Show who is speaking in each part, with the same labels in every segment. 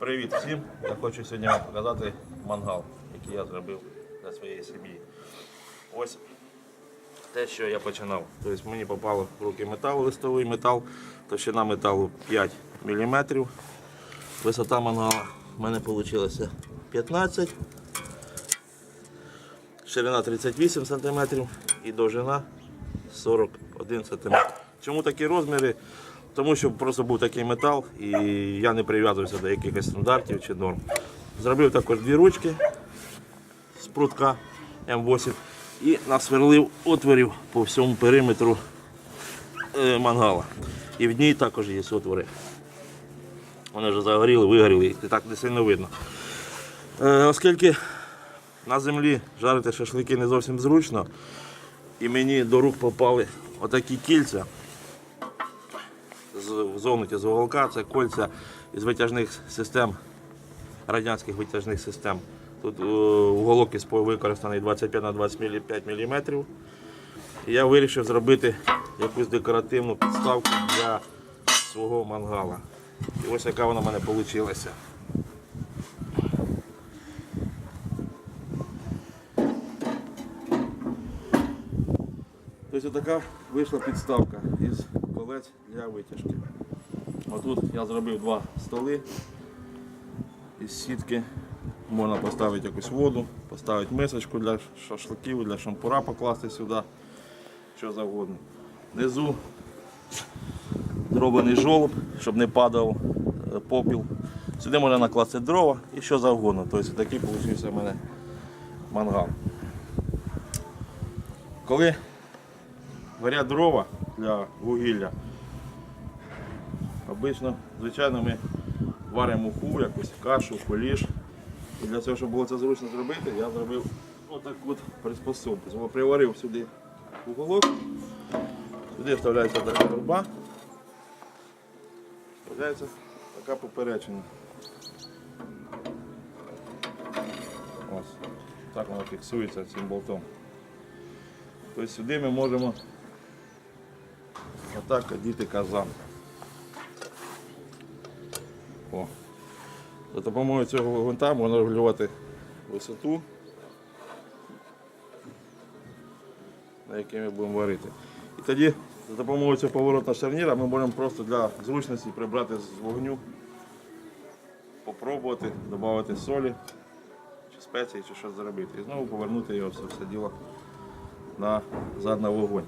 Speaker 1: Привіт всім! Я хочу сьогодні вам показати мангал, який я зробив для своєї сім'ї. Ось те, що я починав. Тобто мені попало в руки метал, листовий метал, товщина металу 5 мм. Висота мангала в мене вийшла 15 ширина 38 см і довжина 41 см. Чому такі розміри? Тому що просто був такий метал і я не прив'язувався до якихось стандартів чи норм. Зробив також дві ручки з прутка М8 і насверлив отворів по всьому периметру е, мангала. І в ній також є отвори. Вони вже загоріли, вигоріли, і так не сильно видно. Е, Оскільки на землі жарити шашлики не зовсім зручно, і мені до рук попали отакі кільця зогнуті з уголка, це кольця із витяжних систем, радянських витяжних систем. Тут е, уголок із використаний 25 на 25 мм. Я вирішив зробити якусь декоративну підставку для свого мангала. І ось яка вона в мене вийшла. Тобто така вийшла підставка із колець для витяжки. Отут я зробив два столи із сітки. Можна поставити якусь воду, поставити мисочку для шашликів, для шампура покласти сюди, що завгодно. Внизу зроблений жолоб, щоб не падав е, попіл. Сюди можна накласти дрова і що завгодно. Тобто такий вийшов у мене мангал. Коли горять дрова для вугілля. Обично, звичайно, ми варимо муку, якусь кашу, куліш. І для цього, щоб було це зручно зробити, я зробив отак от приспособу. Приварив сюди уголок, сюди вставляється така труба, вставляється така поперечина. Ось. Так вона фіксується цим болтом. Тобто сюди ми можемо отак одіти казан. О. За допомогою цього гвинта можна регулювати висоту, на якій ми будемо варити. І тоді за допомогою цього поворотного шарніра ми можемо просто для зручності прибрати з вогню, попробувати, додати солі, чи спеції, чи щось зробити. І знову повернути його все, все діло на вогонь.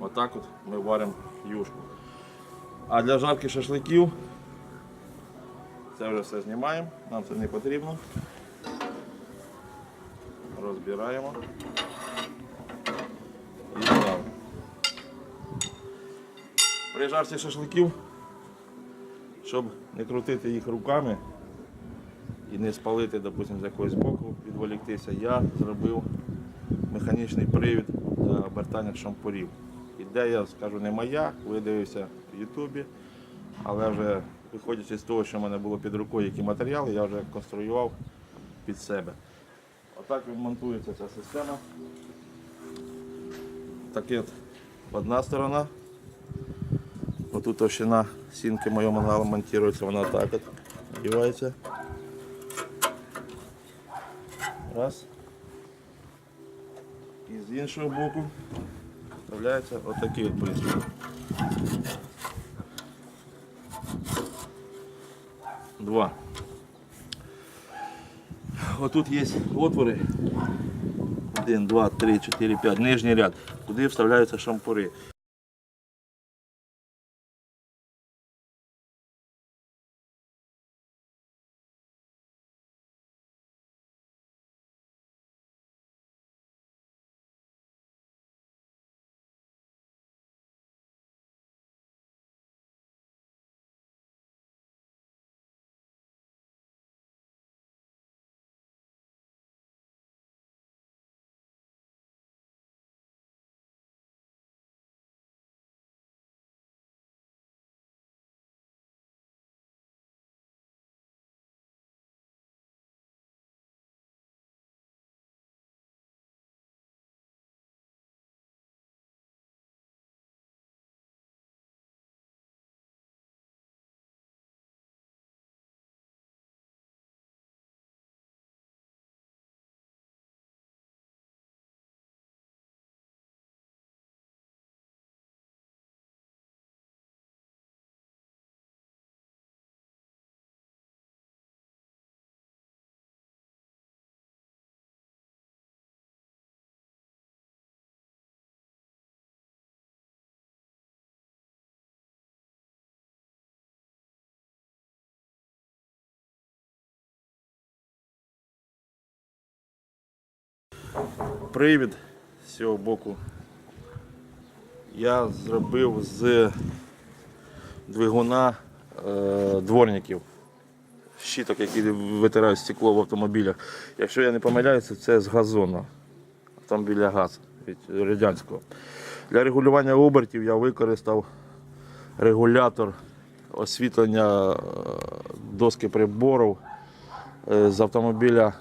Speaker 1: Отак от ми варимо юшку. А для жарки шашликів це вже все знімаємо, нам це не потрібно. Розбираємо і ставимо. При жарці шашликів, щоб не крутити їх руками і не спалити, допустим, з якогось боку, відволіктися, я зробив механічний привід для обертання шампурів. Ідея, скажу, не моя, видивився в Ютубі, але вже виходячи з того, що в мене було під рукою, які матеріали, я вже конструював під себе. Отак відмонтується ця система. Таке одна сторона. Отут товщина сінки моєго мангалу монтується, вона так от одівається. Раз. І з іншого боку вставляється отакий от пристрій. Два. Отут є отвори. Один, два, три, чотири, п'ять. Нижній ряд, куди вставляються шампури. Привід з цього боку я зробив з двигуна е, дворників. Щиток, які витирають стекло в автомобілях. Якщо я не помиляюся, це з газону. Автомобіля ГАЗ від радянського. Для регулювання обертів я використав регулятор освітлення е, доски приборів е, з автомобіля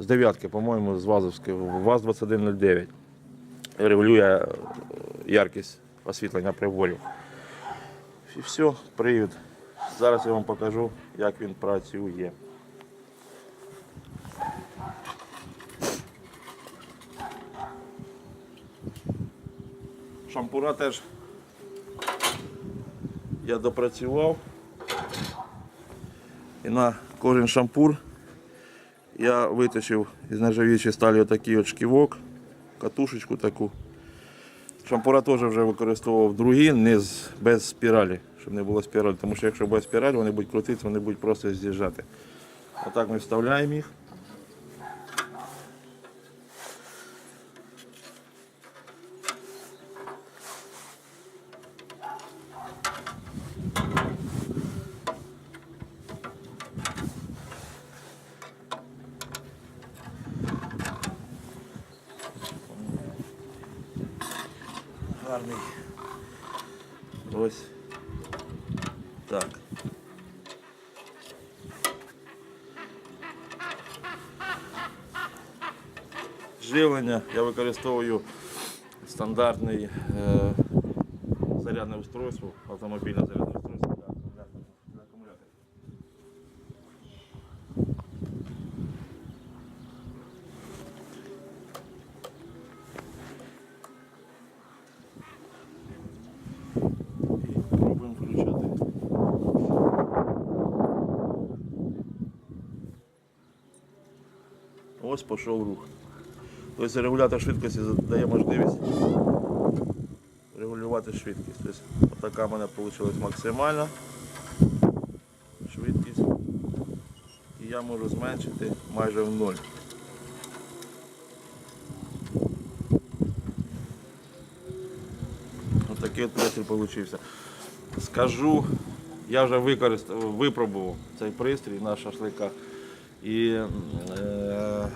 Speaker 1: з дев'ятки, по-моєму, з Вазовської, ВАЗ-2109. Регулює е, яркість освітлення приборів. І все, привід. Зараз я вам покажу, як він працює. Шампура теж я допрацював. І на кожен шампур я витащив із нержавіючої сталі отакий от шківок, катушечку таку. Шампура теж вже використовував другі, не з, без спіралі, щоб не було спіралі, тому що якщо буде спіраль, вони будуть крутитися, вони будуть просто з'їжджати. Отак ми вставляємо їх. Гарний. Ось. Так. Живлення я використовую стандартний е, зарядне устройство, автомобільне зарядне Ось пішов рух. Тобто регулятор швидкості дає можливість регулювати швидкість. Тобто така в мене вийшла максимальна швидкість. І я можу зменшити майже в ноль. Ось такий от пристрій вийшов. Скажу, я вже використав, випробував цей пристрій на шашликах. І е,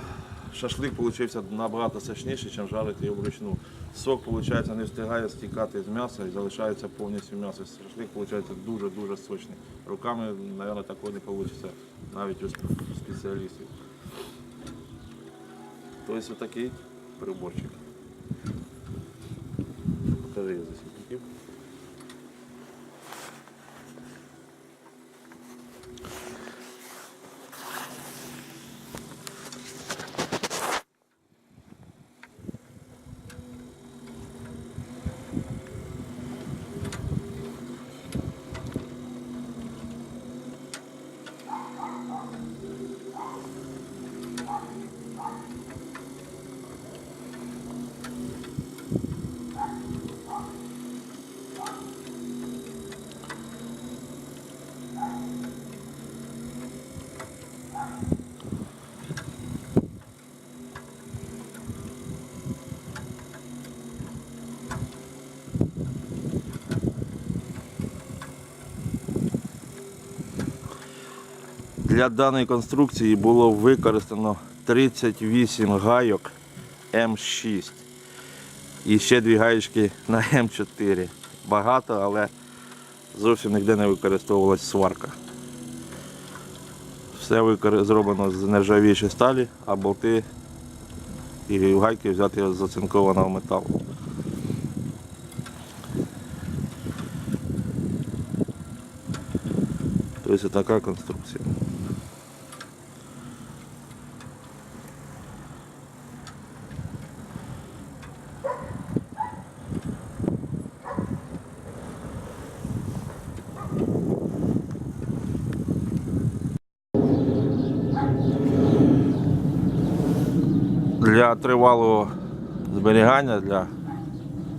Speaker 1: шашлик вийшов набагато сочніший, ніж жарити його вручну. Сок виходить, не встигає стікати з м'яса і залишається повністю м'ясо. Шашлик виходить дуже-дуже сочний. Руками, мабуть, такого не вийде навіть у спеціалістів. Тобто отакий приборчик. Покажи я засіків. Для даної конструкції було використано 38 гайок М6 і ще дві гаєчки на М4. Багато, але зовсім ніде не використовувалась сварка. Все зроблено з нержавіючої сталі, а болти і гайки взяти з оцинкованого металу. Тобто така конструкція. Для тривалого зберігання, для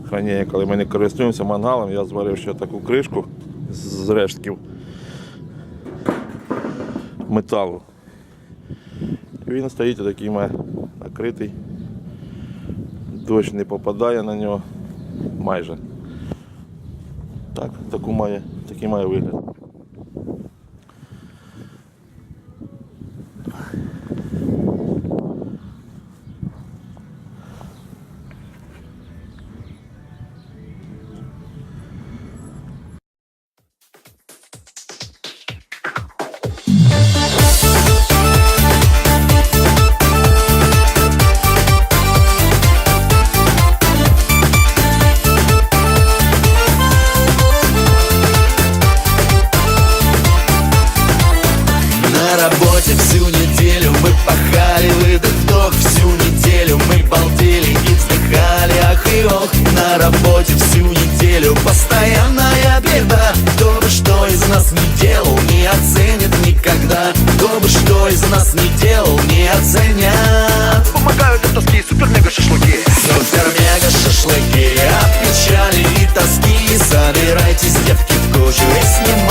Speaker 1: хранення, коли ми не користуємося мангалом, я зварив ще таку кришку з рештків металу. Він стоїть такий має накритий Дощ не попадає на нього майже. Так, таку має, такий має вигляд.
Speaker 2: Работе всю неделю мы пахали выдох вдох Всю неделю мы балдели и вздыхали. Ах и ох На работе всю неделю постоянная беда. Кто бы что из нас не делал, не оценит никогда. Кто бы что из нас не делал, не оценят.
Speaker 3: Помогают от тоски супер-мега шашлыки.
Speaker 2: Супер-мега шашлыки От печали и тоски. Собирайтесь, девки, в кучу. И снимайте